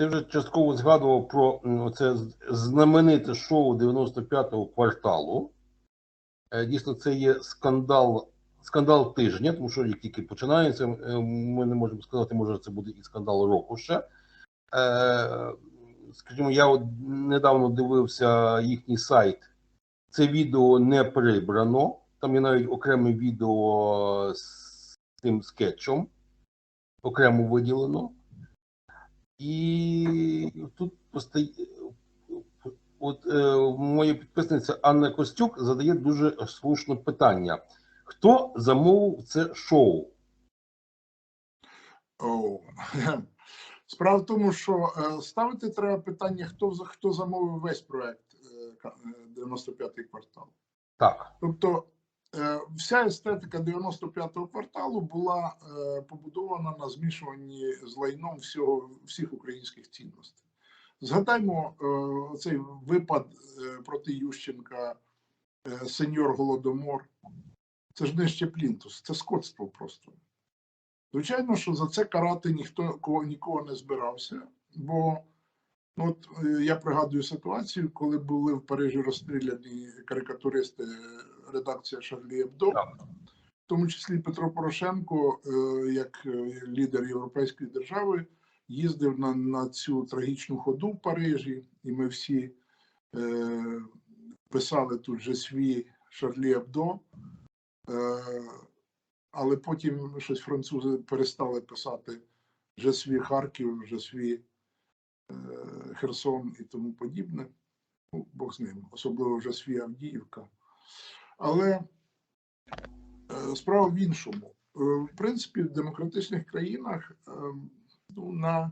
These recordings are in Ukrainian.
ти вже частково згадував про це знамените шоу 95-го кварталу. Е, Дійсно, це є скандал, скандал тижня, тому що як тільки починається, е, ми не можемо сказати, може це буде і скандал року ще. Е, Скажімо, я от недавно дивився їхній сайт. Це відео не прибрано. Там є навіть окреме відео з цим скетчем, окремо виділено. І тут постає. От е, моя підписниця Анна Костюк задає дуже слушне питання: хто замовив це шоу? Справа в тому, що е, ставити треба питання, хто хто замовив весь проект е, ка- е, 95-й квартал. Так, Тобто е, вся естетика 95-го кварталу була е, побудована на змішуванні з лайном всього, всіх українських цінностей. Згадаймо е, цей випад е, проти Ющенка, е, сеньор Голодомор. Це ж нижче плінтус, це скотство просто. Звичайно, що за це карати ніхто кого нікого не збирався, бо ну, от е, я пригадую ситуацію, коли були в Парижі розстріляні карикатуристи е, редакція Шарлі Ебдо, в тому числі Петро Порошенко, е, як е, лідер Європейської держави, їздив на, на цю трагічну ходу в Парижі, і ми всі е, писали тут же свій Шарлі Ебдо. Е, але потім щось французи перестали писати вже свій Харків, вже свій е, Херсон і тому подібне. Ну, Бог з ним, особливо вже свій Авдіївка. Але е, справа в іншому. Е, В принципі, в демократичних країнах е, ну, на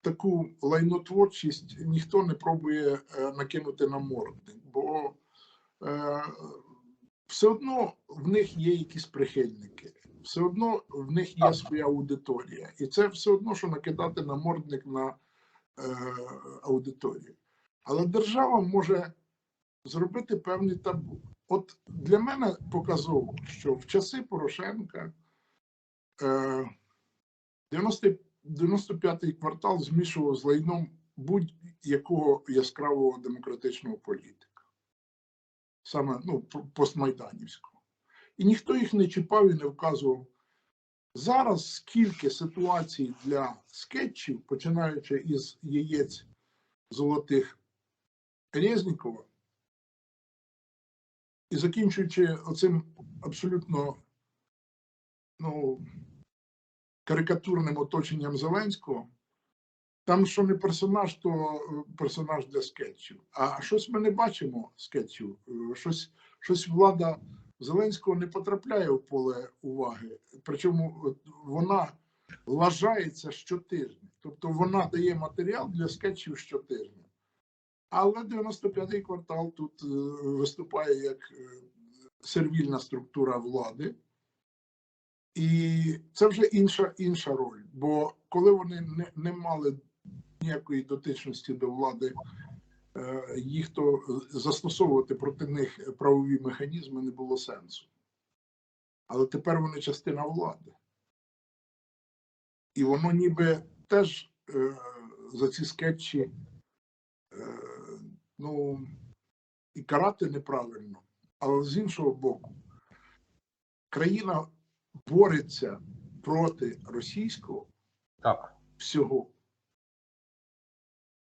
таку лайнотворчість ніхто не пробує накинути на мордник, бо все одно в них є якісь прихильники, все одно в них є своя аудиторія, і це все одно, що накидати на е, аудиторію. Але держава може зробити певний табу. От для мене показово, що в часи Порошенка е, 90 95-й квартал змішував з лайном будь-якого яскравого демократичного політика саме ну, постмайданівського. І ніхто їх не чіпав і не вказував. Зараз скільки ситуацій для скетчів, починаючи із яєць золотих Резнікова і закінчуючи оцим абсолютно ну, карикатурним оточенням Зеленського, там, що не персонаж, то е, персонаж для скетчів. А щось ми не бачимо скетчів. Е, Щось, щось влада Зеленського не потрапляє в поле уваги. Причому вона лажається щотижня. Тобто вона дає матеріал для скетчів щотижня. Але 95-й квартал тут е, виступає як е, сервільна структура влади. І це вже інша інша роль. Бо коли вони не, не мали ніякої дотичності до влади, е, їх то застосовувати проти них правові механізми не було сенсу. Але тепер вони частина влади. І воно ніби теж за ці скетчі ну, і карати неправильно. Але з іншого боку, країна бореться проти російського так. всього.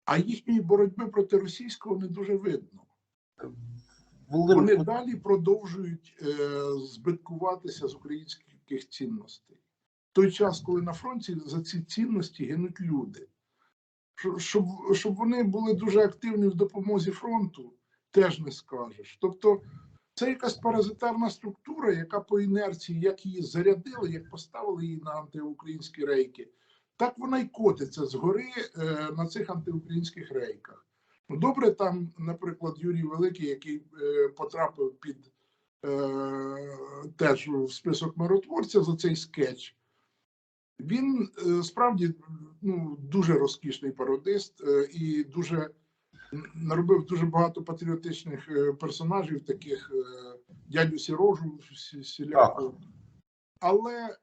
А їхньої боротьби проти російського не дуже видно. Вони Володимир, далі продовжують е, збиткуватися з українських цінностей. В той час, коли на фронті за ці цінності гинуть люди. Що- Щоб, щоб вони були дуже активні в допомозі фронту, теж не скажеш. Тобто, це якась паразитарна структура, яка по інерції, як її зарядили, як поставили її на антиукраїнські рейки, так вона й котиться згори е, на цих антиукраїнських рейках. Ну, добре, там, наприклад, Юрій Великий, який е, потрапив під е, теж в список миротворця за цей скетч. Він е, справді ну, дуже розкішний пародист е, і дуже наробив дуже багато патріотичних е, персонажів, таких дядю Сірожу, всіляко. Але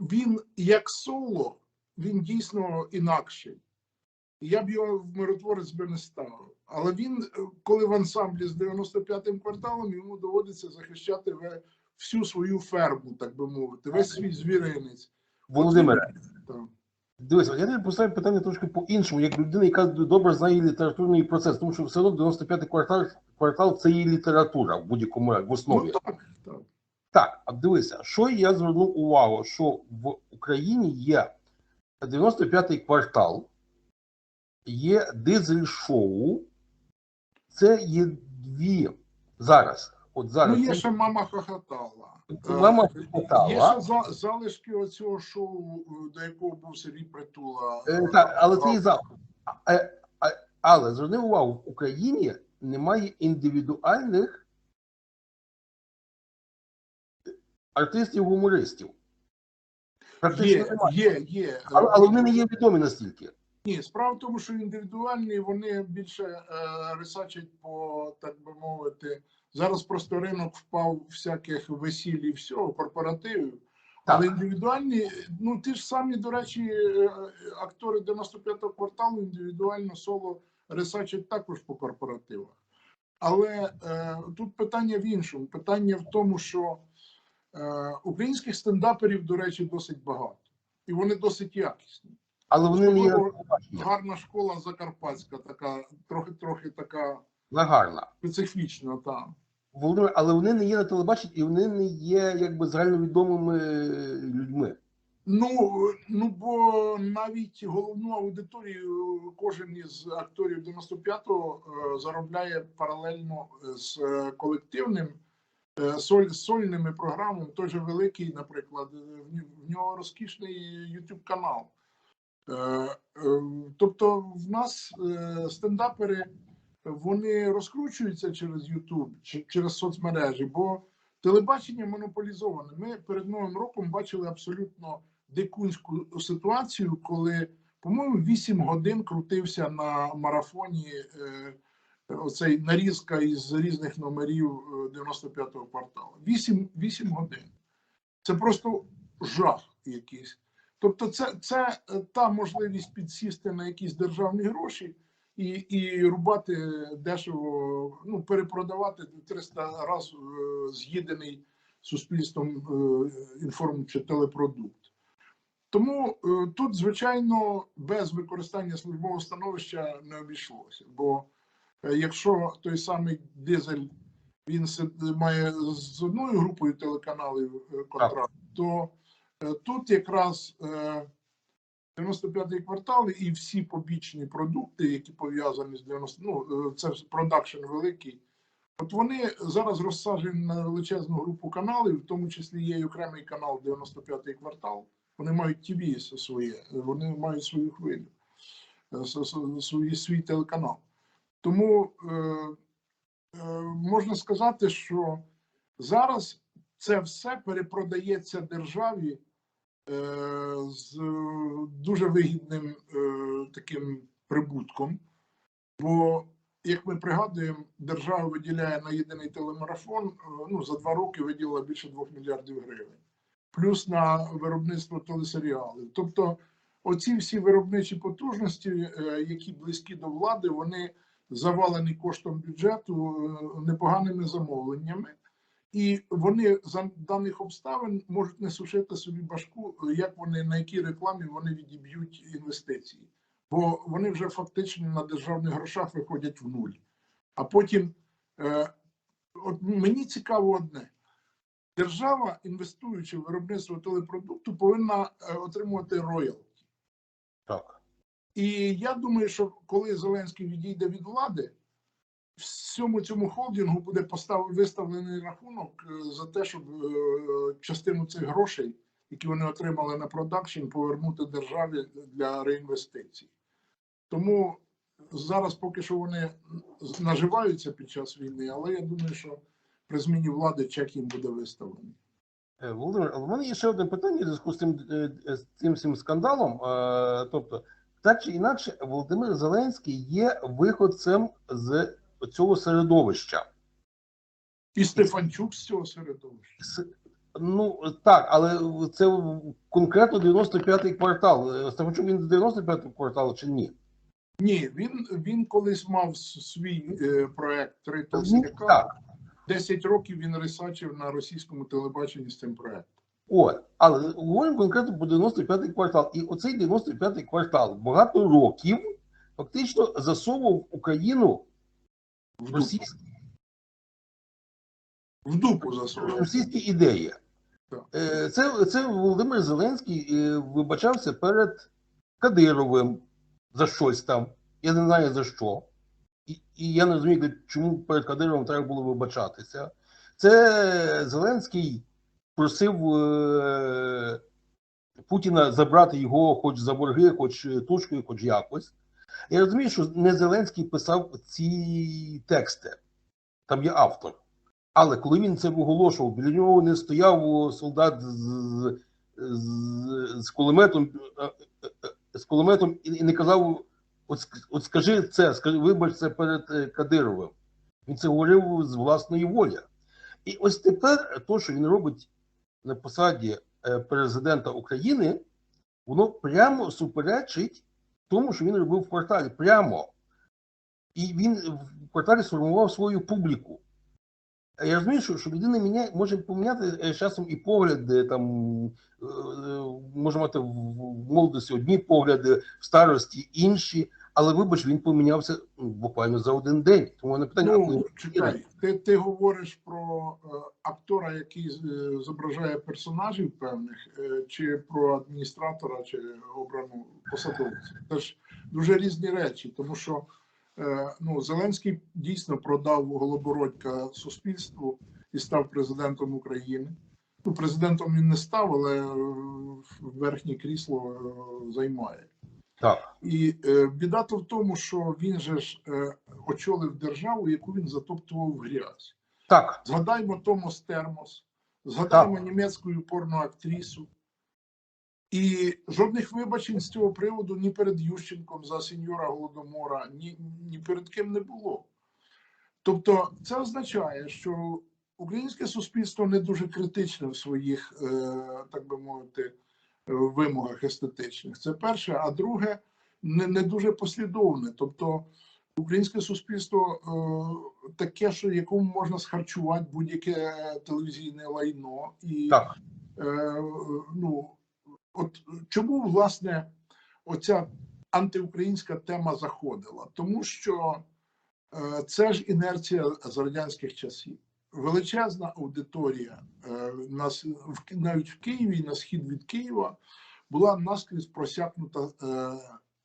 він як соло він дійсно інакший. Я б його в миротворець би не ставив. Але він, коли в ансамблі з 95-м кварталом, йому доводиться захищати всю свою ферму, так би мовити, весь свій звіринець. Володимире, дивись, я тобі поставлю питання трошки по-іншому, як людина, яка добре знає літературний процес, тому що все одно 95-й квартал, квартал це є література в будь-якому в основі. Ну, так, так. Так, а дивися, що я звернув увагу, що в Україні є 95-й квартал, є дизель-шоу, це є дві зараз. От зараз Ну, є ще мама хохотала. Мама Е, хохотала. Є ще за, залишки оцього шоу, е, до якого був Сергій Притула. Е, так, але це і за. А- е, а- Але зверни увагу, в Україні немає індивідуальних артистів-гумористів. Є, немає. є, є. Але, але вони не є відомі настільки. Ні, справа в тому, що індивідуальні вони більше е, рисачать по, так би мовити, зараз просто ринок впав всяких весіль і всього, корпоративів. Але індивідуальні, ну ті ж самі, до речі, е, актори 95-го кварталу індивідуально соло рисачать також по корпоративах. Але е, тут питання в іншому. Питання в тому, що е, українських стендаперів, до речі, досить багато. І вони досить якісні. Але вони не Особливо гарна школа закарпатська, така трохи трохи така Загарна. специфічна. Та але вони не є на телебаченні і вони не є якби загальновідомими людьми. ну ну бо навіть головну аудиторію кожен із акторів 95-го е, заробляє паралельно з е, колективним е, соль, сольними програмами. Той же великий, наприклад, е, в нього розкішний YouTube канал. Е, е, Тобто, в нас е, стендапери вони розкручуються через чи через соцмережі, бо телебачення монополізоване. Ми перед новим роком бачили абсолютно дикунську ситуацію, коли, по-моєму, 8 годин крутився на марафоні е, оцей нарізка із різних номерів е, 95-го кварталу. 8, 8 годин. Це просто жах якийсь. Тобто, це, це е, та можливість підсісти на якісь державні гроші і, і рубати дешево, ну, перепродавати 300 разів е, з'їдений суспільством е, інформ чи телепродукт. Тому е, тут, звичайно, без використання службового становища не обійшлося. Бо якщо той самий дизель він має з одною групою телеканалів контракт, то тут якраз 95-й квартал і всі побічні продукти, які пов'язані з 90, ну е, це продакшн великий. От вони зараз розсаджені на величезну групу каналів, в тому числі є й окремий канал 95-й квартал. Вони мають ТВ своє, вони мають свою хвилю, е, свій, свій телеканал. Тому е, е, можна сказати, що зараз це все перепродається державі з дуже вигідним е, таким прибутком. Бо, як ми пригадуємо, держава виділяє на єдиний телемарафон е, ну, за два роки виділила більше 2 мільярдів гривень, плюс на виробництво телесеріалів. Тобто, оці всі виробничі потужності, е, які близькі до влади, вони завалені коштом бюджету е, непоганими замовленнями. І вони за даних обставин можуть не сушити собі башку, як вони на якій рекламі вони відіб'ють інвестиції, бо вони вже фактично на державних грошах виходять в нуль. А потім е, от мені цікаво одне: держава, інвестуючи в виробництво телепродукту, повинна е, отримувати роялті. Так. І я думаю, що коли Зеленський відійде від влади, всьому цьому холдингу буде постав, виставлений рахунок е, за те, щоб е, частину цих грошей, які вони отримали на продакшн, повернути державі для реінвестицій. Тому зараз поки що вони наживаються під час війни, але я думаю, що при зміні влади чек їм буде виставлений. Е, Володимир, в мене є ще одне питання в зв'язку з цим, е, з цим всім скандалом. Тобто, так чи інакше, Володимир Зеленський є виходцем з цього середовища. І Стефанчук з цього середовища. С- Ну так, але це конкретно 95-й квартал. Е, Стефанчук він з 95-го кварталу чи ні? Ні, він, він колись мав свій е, проект Три Ну, толстяка. так. 10 років він ресачив на російському телебаченні з цим проектом. От, але говоримо конкретно про 95-й квартал. І оцей 95-й квартал багато років фактично засовував Україну В в дупу, російські, в дупу засунув. російські ідеї. Е, Це, це Володимир Зеленський е, вибачався перед Кадировим за щось там. Я не знаю за що. І, і я не розумію, чому перед Кадировим треба було вибачатися. Це Зеленський просив е, Путіна забрати його хоч за борги, хоч тушкою, хоч якось. Я розумію, що не Зеленський писав ці тексти, там є автор. Але коли він це оголошував, біля нього не стояв солдат з, з, з кулеметом, е, е, е, з кулеметом і не казав: от, от скажи це, скажи, вибач це перед Кадировим. Він це говорив з власної волі. І ось тепер то, що він робить на посаді президента України, воно прямо суперечить тому, що він робив в кварталі. Прямо. І він в кварталі сформував свою публіку. Я розумію, що, що людина міняє, може поміняти е, з часом і погляди, там е, е, може мати в молодості одні погляди, в старості інші, але вибач, він помінявся ну, буквально за один день. Тому на питання Ну, чекай, ти, ти говориш про е, актора, який е, зображає персонажів певних, е, чи про адміністратора, чи обрану посадовця. Це ж дуже різні речі, тому що е, ну, Зеленський дійсно продав Голобородька суспільству і став президентом України. Ну, президентом він не став, але е, верхнє крісло е, займає. Так, І е, біда то в тому, що він же ж е, очолив державу, яку він затоптував в грязь. так, Згадаймо Томас Термос, згадаймо Так. німецьку порну актрису. І жодних вибачень з цього приводу ні перед Ющенком за сеньора Голодомора, ні, ні перед ким не було. Тобто, це означає, що українське суспільство не дуже критичне в своїх, е, так би мовити, е, вимогах естетичних. Це перше, а друге, не, не дуже послідовне. Тобто, українське суспільство е, таке, що якому можна схарчувати будь-яке телевізійне лайно. І так. е, ну, от чому власне оця антиукраїнська тема заходила? Тому що е, це ж інерція з радянських часів. Величезна аудиторія е, нас навіть в Києві, на схід від Києва, була наскрізь просякнута е,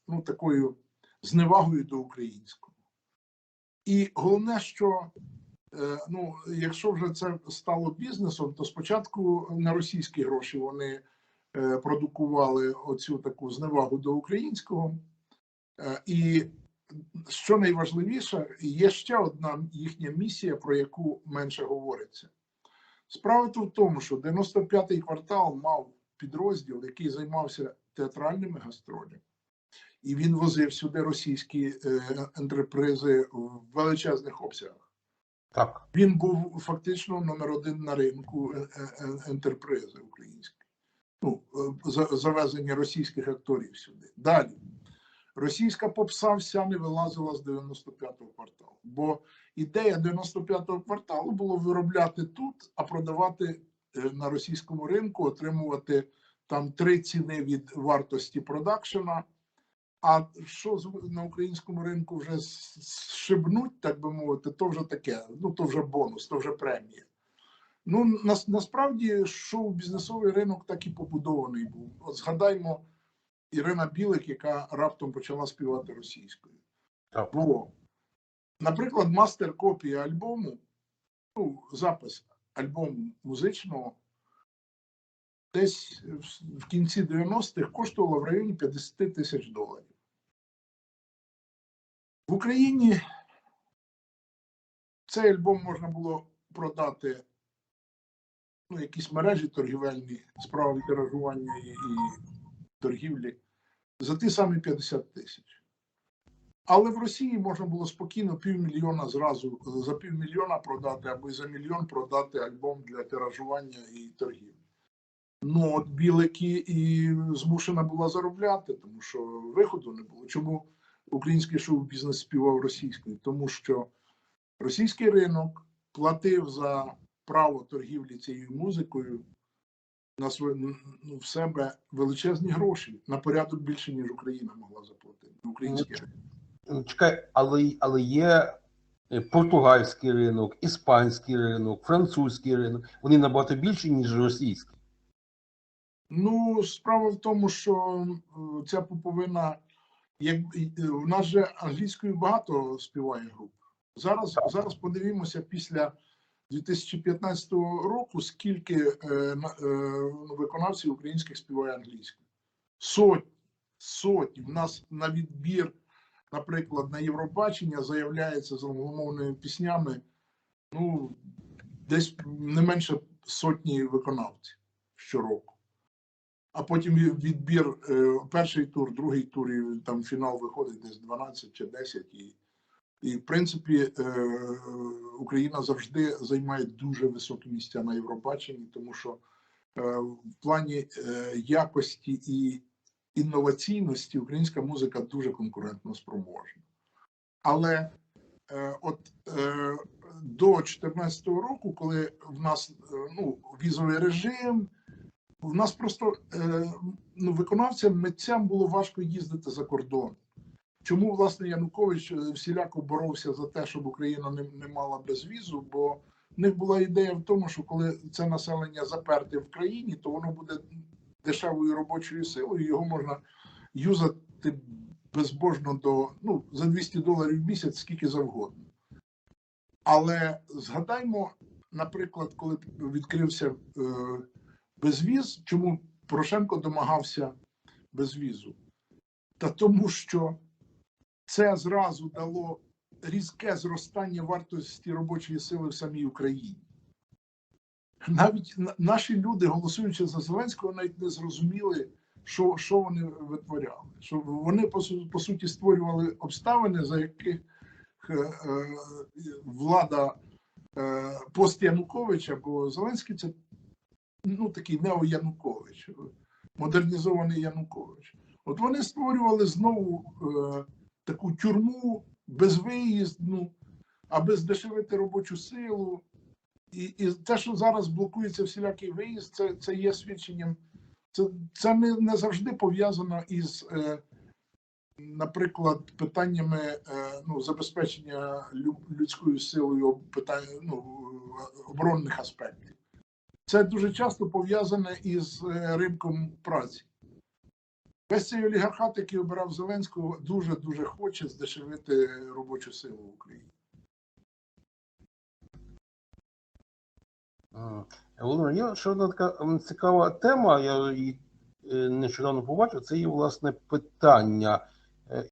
ну, такою зневагою до українського. І головне, що е, ну, якщо вже це стало бізнесом, то спочатку на російські гроші вони продукували оцю таку зневагу до українського. І що найважливіше, є ще одна їхня місія, про яку менше говориться. Справа то в тому, що 95-й квартал мав підрозділ, який займався театральними гастролями, і він возив сюди російські е, ентерпризи в величезних обсягах. Так, Він був фактично номер один на ринку е- е- ентерпризи української. Ну, завезення російських акторів сюди. Далі. Російська попса вся не вилазила з 95-го кварталу. Бо ідея 95-го кварталу було виробляти тут, а продавати е, на російському ринку, отримувати там три ціни від вартості продакшена. А що на українському ринку вже сшибнуть, так би мовити, то вже таке, ну то вже бонус, то вже премія. Ну нас, насправді шоу-бізнесовий ринок так і побудований був. От згадаймо Ірина Білик, яка раптом почала співати російською. так. Бо, наприклад, мастер-копія альбому, ну, запис альбому музичного, десь в- кінці 90-х коштувала в районі 50 тисяч доларів. В Україні цей альбом можна було продати ну, якісь мережі торгівельні, справи тиражування і, і торгівлі за ті самі 50 тисяч. Але в Росії можна було спокійно півмільйона зразу за півмільйона продати або за мільйон продати альбом для тиражування і торгів. Ну, от Білики і змушена була заробляти, тому що виходу не було. Чому український шоу-бізнес співав російською? Тому що російський ринок платив за право торгівлі цією музикою на своє, ну, в себе величезні гроші на порядок більше, ніж Україна могла заплатити. Український. Ну, Чекай, але, але є е, португальський ринок, іспанський ринок, французький ринок. Вони набагато більші, ніж російський. Ну, справа в тому, що е, ця пуповина, як е, в нас же англійською багато співає груп. Зараз, зараз подивімося після 2015 року, скільки е, е, виконавців українських співає англійською. Сотні, сотні. В нас на відбір, наприклад, на Євробачення заявляється з англомовними піснями, ну, десь не менше сотні виконавців щороку а потім відбір е, перший тур, другий тур, і там фінал виходить десь 12 чи 10. І, і в принципі, е, Україна завжди займає дуже високі місця на Євробаченні, тому що е, в плані е, якості і інноваційності українська музика дуже конкурентно спроможна. Але от до 2014 року, коли в нас ну, візовий режим, в нас просто ну, виконавцям, митцям було важко їздити за кордон. Чому власне Янукович всіляко боровся за те, щоб Україна не, не мала безвізу? Бо в них була ідея в тому, що коли це населення заперте в країні, то воно буде дешевою робочою силою, його можна юзати безбожно до ну, за 200 доларів в місяць, скільки завгодно. Але згадаймо, наприклад, коли відкрився е, безвіз, чому Порошенко домагався безвізу? Та тому, що це зразу дало різке зростання вартості робочої сили в самій Україні. Навіть наші люди, голосуючи за Зеленського, навіть не зрозуміли, що, що вони витворяли. Що вони по, по суті створювали обставини, за яких е, е, влада е, пост Януковича, бо Зеленський це ну, такий нео-Янукович, модернізований Янукович. От вони створювали знову е, таку тюрму безвиїзну, аби здешевити робочу силу. І, і те, що зараз блокується всілякий виїзд, це, це є свідченням. Це, це не, не завжди пов'язано із, е, наприклад, питаннями е, ну, забезпечення людською силою питань, ну, оборонних аспектів. Це дуже часто пов'язане із е, ринком праці. Весь цей олігархат, який обирав Зеленського, дуже дуже хоче здешевити робочу силу в Україні. Володимир, є ще одна така цікава тема, я її е, нещодавно побачив, це є власне питання